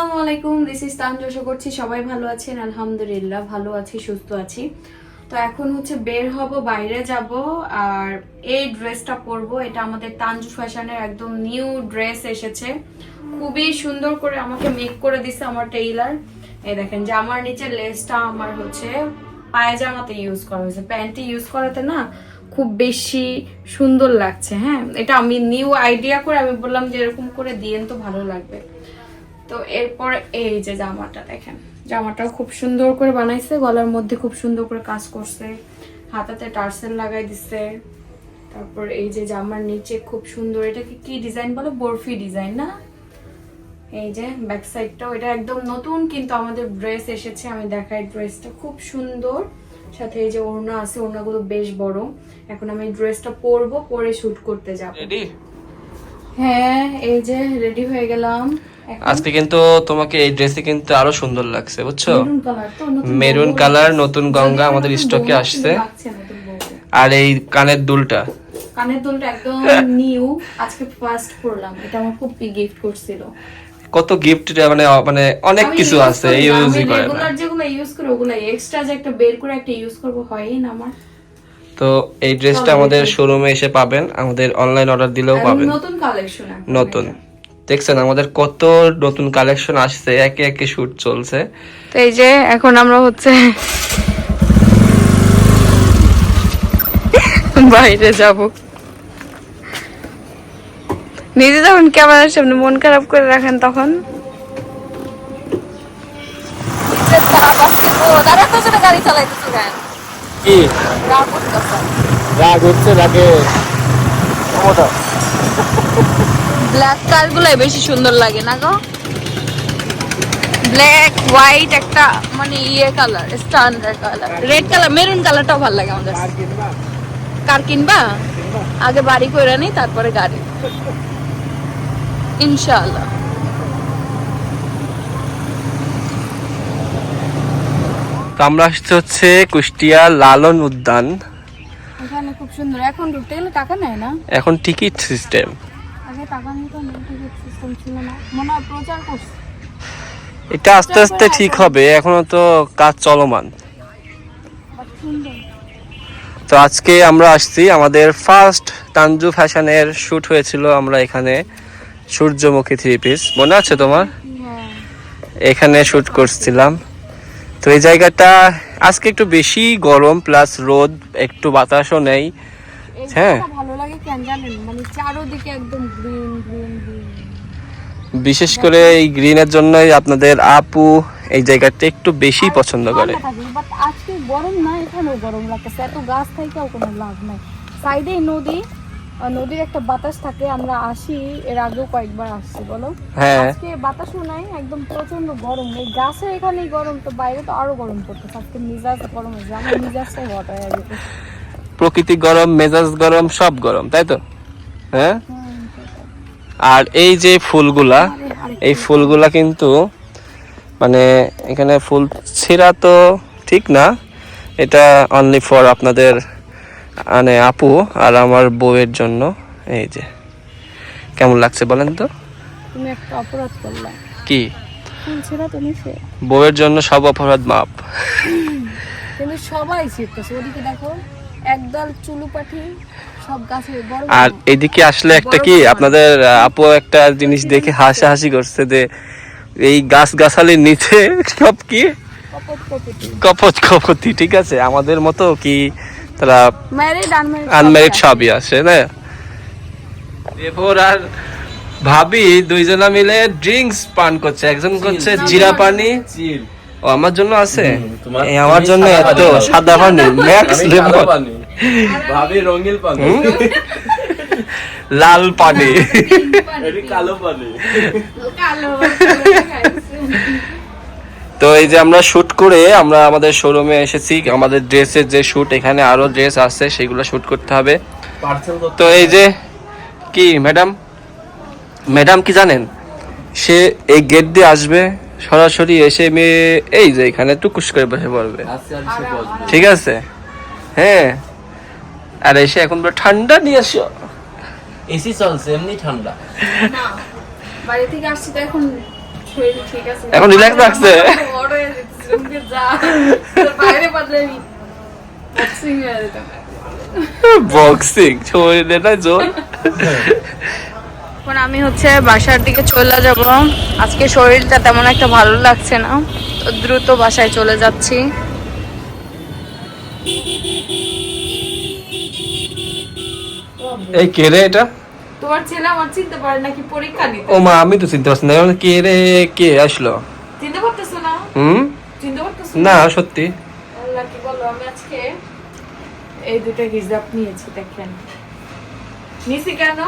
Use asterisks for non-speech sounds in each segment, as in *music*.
আসসালামু আলাইকুম this is Tanju, আশা করছি সবাই ভালো আছেন। আলহামদুলিল্লাহ, ভালো আছি, সুস্থ আছি। তো এখন হচ্ছে বের হব, বাইরে যাব, আর এই ড্রেসটা পরবো। এটা আমাদের তানজু ফ্যাশনের একদম নিউ ড্রেস এসেছে। খুবই সুন্দর করে আমাকে মেক করে দিছে আমার টেইলার। এই দেখেন যে আমার নিচে লেসটা আমার হচ্ছে পায়জামাতে ইউজ করা হয়েছে। প্যান্টটি ইউজ করাতে না খুব বেশি সুন্দর লাগছে হ্যাঁ? এটা আমি নিউ আইডিয়া করে আমি বললাম যে এরকম করে দিয়েন তো ভালো লাগবে। তো এরপর এই যে জামাটা দেখেন জামাটা খুব সুন্দর করে বানাইছে গলার মধ্যে খুব সুন্দর করে কাজ করছে হাতাতে টার্সেল লাগাই দিছে তারপর এই যে জামার নিচে খুব সুন্দর এটাকে কি ডিজাইন বলে? বরফি ডিজাইন না? এই যে ব্যাক সাইডটাও এটা একদম নতুন কিন্তু আমাদের ড্রেস এসেছে আমি দেখাই ড্রেসটা খুব সুন্দর। সাথে এই যে ওড়না আছে ওড়নাগুলো বেশ বড়। এখন আমি ড্রেসটা পরবো পরে শুট করতে যাব। হ্যাঁ এই যে রেডি হয়ে গেলাম। আজকে কিন্তু তোমাকে এই ড্রেসে কিন্তু আরও সুন্দর লাগছে বুঝছ? মেরুন কালার নতুন গঙ্গা আমাদের স্টকে আসছে। আর এই কানের দুলটা। কানের দুলটা একদম *laughs* নিউ আজকে ফার্স্ট পরলাম। এটা আমার খুব গিফট করছিল। কত গিফট মানে মানে অনেক কিছু আছে এই ইউজই করে না। যেগুলো ইউজ করে ওগুলো এক্সট্রা যে একটা বের করে একটা ইউজ করব হয়ই না আমার। তো এই ড্রেসটা আমাদের শোরুমে এসে পাবেন আমাদের অনলাইন অর্ডার দিলেও পাবেন। নতুন কালেকশন নতুন। দেখছেন আমাদের কত নতুন কালেকশন আসছে একে একে শুট চলছে। তো এই যে এখন আমরা হচ্ছে বাইরে যাব। নিজে যখন ক্যামেরার সামনে মন খারাপ করে রাখেন তখন? গাড়ি কি? রাগ হচ্ছে রাগে ব্ল্যাক কার গুলাই বেশি সুন্দর লাগে না গো? ব্ল্যাক হোয়াইট একটা মানে ইয়ে colour standard colour red colour maroon কালারটাও ভালো লাগে আমাদের। কার কিনবা? আগে বাড়ি করে নি তারপরে গাড়ি। ইনশাআল্লাহ। তো আমরা আসছে হচ্ছে কুষ্টিয়া লালন উদ্যান। এখানে খুব সুন্দর। এখন ঢুকতে গেলে টাকা নেয় না? এখন টিকিট সিস্টেম এটা আস্তে আস্তে ঠিক হবে, এখনও তো কাজ চলমান। তো আজকে আমরা আসছি, আমাদের ফার্স্ট তানজু ফ্যাশনের শ্যুট হয়েছিল আমরা এখানে, সূর্যমুখী থ্রি পিস মনে আছে তোমার? এখানে শ্যুট করছিলাম। তো এই জায়গাটা আজকে একটু বেশি গরম প্লাস রোদ, একটু বাতাসও নেই। হ্যাঁ। কেন জানেন? মানে চারোদিকে একদম গ্রিন গ্রিন গ্রিন বিশেষ করে এই গ্রিনের জন্যই আপনাদের আপু এই জায়গাটা একটু বেশি পছন্দ করে। আজকে গরম না এখানেও গরম লাগতেছে। এত গাছ থাকেও কোনো লাভ নাই। সাইডে নদী নদীর একটা বাতাস থাকে আমরা আসি এর আগেও কয়েকবার আসছি বলো? হ্যাঁ। আজকে বাতাসও নাই একদম প্রচণ্ড গরম এই গাছে এখানেই গরম তো বাইরে তো আরও গরম পড়তেছে। আজকে মিজাজ গরম হয়েছে আমার মিজাজটাই হট হয়ে গেছে। প্রকৃতি গরম মেজাজ গরম সব গরম তাই তো? হ্যাঁ? আর এই যে ফুলগুলা এই ফুলগুলা কিন্তু মানে এখানে ফুল ছিঁড়া তো ঠিক না। এটা অনলি ফর আপনাদের মানে আপু আর আমার বউয়ের জন্য। এই যে কেমন লাগছে বলেন তো? তুমি একটা অপরাধ করলা। কি? বউয়ের জন্য সব অপরাধ মাপ। সবাই দেখো। একদল চুলু পাখি সব গাছে বড় আর এদিকে আসলে একটা কি আপনাদের আপু একটা জিনিস দেখে হাসাহাসি করছে যে এই গাছ গাছালির নিচে *laughs* সব কি? কপট কপত। কপতি ঠিক আছে। আমাদের মতো কি তারা ম্যারিড আনম্যারিড সবই আছে। না? এরপর আর ভাবি দুইজনা মিলে ড্রিঙ্কস পান করছে। একজন করছে জিরা পানি। চিল। ও আমার জন্য আছে? আমার জন্য এত সাদা পানি ম্যাক্স লেমন পানি। ভাবি রঙিল পানি। লাল পানি। এটি কালো পানি। কালো তো এই যে আমরা শুট করে আমরা আমাদের শোরুমে এসেছি। আমাদের ড্রেসের যে শুট এখানে আরও ড্রেস আছে সেগুলো শুট করতে হবে। তো এই যে কি ম্যাডাম ম্যাডাম কি জানেন? সে এই গেট দিয়ে আসবে সরাসরি এসে মেয়ে এই যে এখানে টুকুস করে বসে পড়বে। ঠিক আছে? হ্যাঁ। আর এসে এখন ঠান্ডা নিয়ে এসো এসি চলছে এমনি ঠান্ডা। বাড়ি থেকে আসছি তো এখন এখন relax লাগছে? হয়ে বক্সিং হয়ে শরীরে না জোর। এখন আমি হচ্ছে বাসার দিকে চলে যাব। আজকে শরীরটা তেমন একটা ভালো লাগছে না তো দ্রুত বাসায় চলে যাচ্ছি। এই কে রে এটা? তোমার ছেলে আমার চিনতে পারে নাকি পরীক্ষা নিতে ও মা আমি তো চিনতে পারছি না। কে রে কে আসলো? চিনতে পারতেছো না? হুম? চিনতে পারতেছো না সত্যি। আল্লাহ কি বলো আমি আজকে এই দুটো হিজাব নিয়েছি দেখেন। নিছি কেন?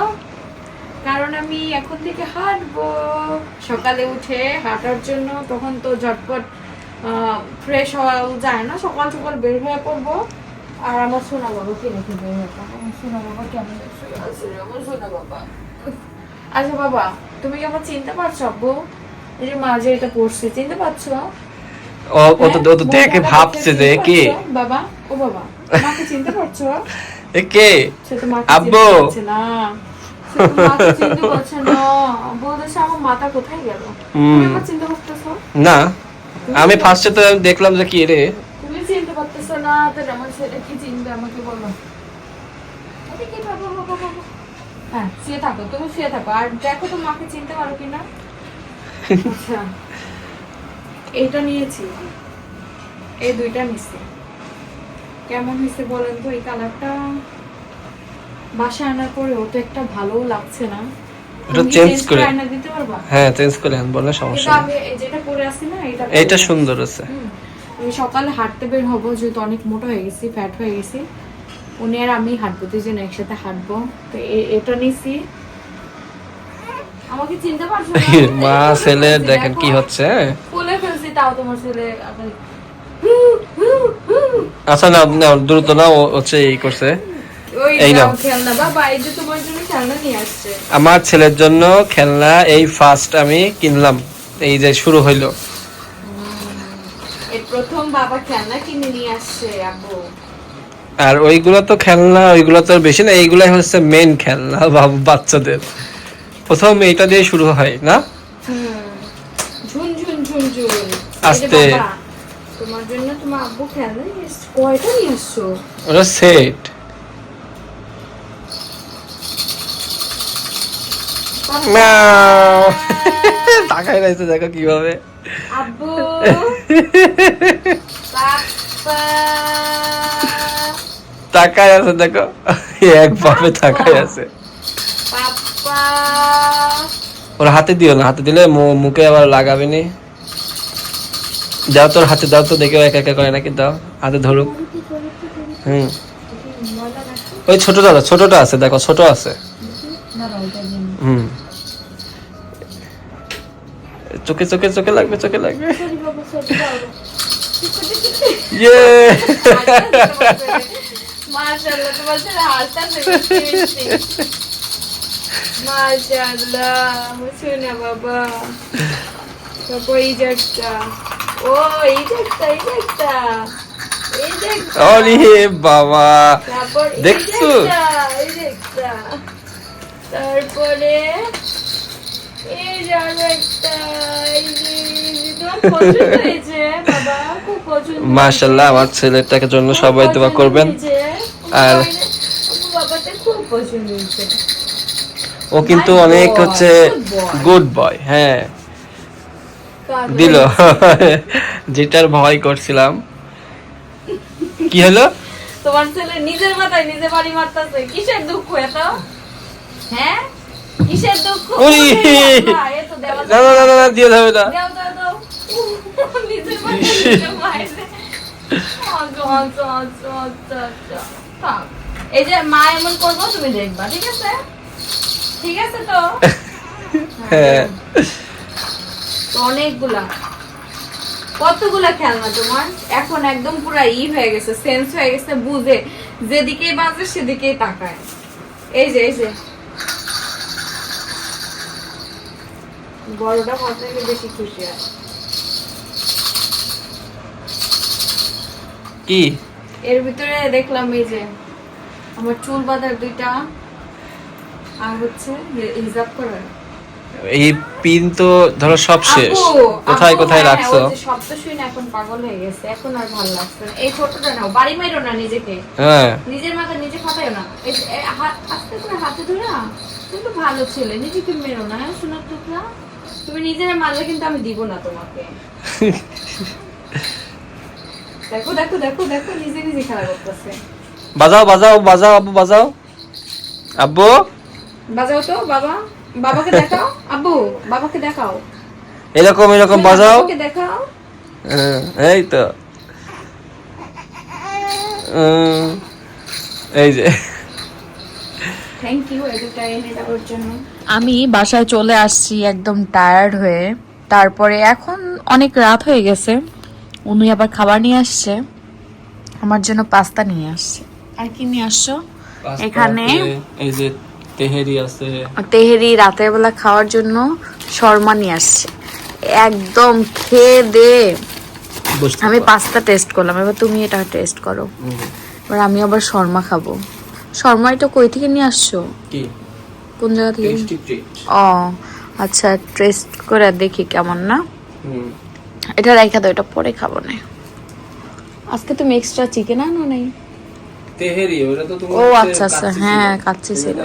কারণ আমি এখন থেকে হাঁটবো। সকালে উঠে হাঁটার জন্য তখন তো ঝটপট ফ্রেশ হওয়া যায় না। সকাল সকাল বের হয়ে পড়ব। আর আমার সোনা বাবা কি রেখে বের হয়ে পড়ব। আমার সোনা বাবা কেমন? আছে আমার সোনা বাবা আচ্ছা বাবা তুমি কি আমার চিনতে পারছ আব্বু? এই যে মাঝে এটা পড়ছে চিনতে পারছ? ও ও তো ও তো দেখে ভাবছে যে কে? বাবা ও বাবা মাকে চিনতে পারছ? এ কে? আব্বু। না। তো *laughs* না আমি ফার্স্টে তো দেখলাম যে কি রে তুমি চিনতে পারতেছো না তাহলে আমার ছেলে কি চিনবে আমাকে বলো। হ্যাঁ শুয়ে থাকো তুমি শুয়ে থাকো আর দেখো তো মাকে চিনতে পারো কিনা আচ্ছা এইটা নিয়েছি এই দুইটা নিছি কেমন হয়েছে বলেন তো এই কালারটা বাসায় আনার পরে ওটা একটা ভালো লাগছে না। এটা change করে। আয়না দিতে পারবা? হ্যাঁ চেঞ্জ করে আন বলে সমস্যা এটা আমি যেটা পরে আছি না এটা পরে সুন্দর আছে। আমি সকালে হাঁটতে বের হব যেহেতু অনেক মোটা হয়ে গেছি ফ্যাট হয়ে গেছি। উনি আর আমি হাঁটবো দুজন একসাথে হাঁটবো। তো এটা নিছি। আমাকে চিনতে পারছ *laughs* মা ছেলে দেখেন কি হচ্ছে। হ্যাঁ? ফেলছি তাও তোমার ছেলে। আচ্ছা না দ্রুত না ও হচ্ছে এই করছে। এই নাও। আমার ছেলের জন্য খেলনা এই ফার্স্ট আমি কিনলাম। এই যে শুরু হইল। প্রথম বাবা খেলনা কিনে নিয়ে আসছে আব্বু। আর ওইগুলো তো খেলনা ওইগুলো তো বেশি না এইগুলাই হচ্ছে মেন খেলনা *laughs* বাচ্চাদের। প্রথম এইটা দিয়ে শুরু হয় না? আস্তে। তোমার জন্য তোমার আব্বু খেলনা কয়টা নিয়ে আসছো? ওটা সেট *laughs* তাকাই রয়েছে দেখো কীভাবে। আব্বু। *laughs* পাপা। আছে দেখো। এক ভাবে তাকাই আছে। ওর হাতে দিও না হাতে দিলে মু- মুখে আবার লাগাবে নি দাও তোর হাতে দাও তো দেখে একা একা করে নাকি দাও হাতে ধরুক। হুম। ওই ছোটটা ছোটটা আছে দেখো ছোট আছে। হুম। চোখে চোখে চোখে লাগবে চোখে লাগবে। *laughs* ইয়ে! বাবা। দেখছ? তারপরে এই যে আরও একটা মাশাল্লাহ আমার ছেলেটাকে জন্য সবাই দোয়া করবেন। আর- ও কিন্তু অনেক হচ্ছে গুড বয় হ্যাঁ। দিল। *laughs* যেটার ভয় করছিলাম। কি হলো? তোমার ছেলে নিজের মাথায় নিজে বাড়ি মারতেছে কিসের দুঃখ এত? হ্যাঁ? কিসের দুঃখ? ওরে! না, না না না না, না দিয়ে যাবে না। আচ্ছা, আচ্ছা, আচ্ছা। এই যে মা এমন করব তুমি দেখবা ঠিক আছে? ঠিক আছে তো? হ্যাঁ। অনেকগুলা। কতগুলা খেলনা তোমার? এখন একদম পুরা ই হয়ে গেছে সেন্স হয়ে গেছে বুঝে। যেদিকেই বাজে সেদিকেই তাকায়। এই যে এই যে। বড়টা আমার বেশি খুশি হয়। কি? এর ভিতরে দেখলাম এই যে আমার চুল বাঁধার দুইটা আর হচ্ছে হিজাব করার। এই পিন তো ধরো সব শেষ। কোথায় কোথায় হ্যাঁ, রাখছো? শব্দ শুনে এখন পাগল হয়ে গেছে এখন আর ভালো লাগছে এই ছোটটা নাও বাড়ি মাইরো না নিজেকে। হ্যাঁ। নিজের মাথা নিজে ফাটাই না। আস্তে করে হাতে ধরে। না তুমি তো ভালো ছেলে নিজেকে মেরো না হ্যাঁ সোনার টুকরা? তুমি নিজেরা মারলে কিন্তু আমি দিব না তোমাকে। দেখো দেখো দেখো দেখো নিজে নিজে খেলা করতেছে। বাজাও বাজাও বাজাও আব্বু বাজাও। আব্বু? বাজাও তো বাবা। বাবাকে দেখাও আব্বু বাবাকে দেখাও। এরকম এরকম বাজাও। দেখাও। হ্যাঁ, এই তো। এই যে। থ্যাংক ইউ এতটা এনে দেওয়ার জন্য। আমি বাসায় চলে আসছি একদম টায়ার্ড হয়ে। তারপরে এখন অনেক রাত হয়ে গেছে। উনি আবার খাবার নিয়ে আসছে। আমার জন্য পাস্তা নিয়ে আসছে। আর কি নিয়ে আসছো? এখানে এই যে তেহেরি আছে। তেহেরি রাতের বেলা খাওয়ার জন্য শর্মা নিয়ে আসছে। একদম খেয়ে দে। আমি পাস্তা টেস্ট করলাম। এবার তুমি এটা টেস্ট করো। এবার আমি আবার শর্মা খাব। শর্মা এটা কই থেকে নিয়ে আসছো? কি? কোন জায়গা থেকে ও আচ্ছা টেস্ট করে দেখি কেমন না? এটা রাইখা দাও এটা পরে খাব না। আজকে তুমি এক্সট্রা চিকেন আনো নাই? তেহেরি ওটা তো তুমি ও আচ্ছা আচ্ছা হ্যাঁ কাচ্চি ছিল।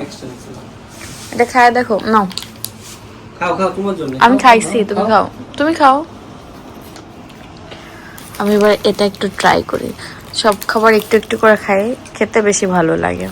এটা খায় দেখো নাও। খাও খাও তোমার জন্য। আমি খাইছি তুমি খাও। তুমি খাও। আমি এবার এটা একটু ট্রাই করি। সব খাবার একটু একটু করে খাই খেতে বেশি ভালো লাগে।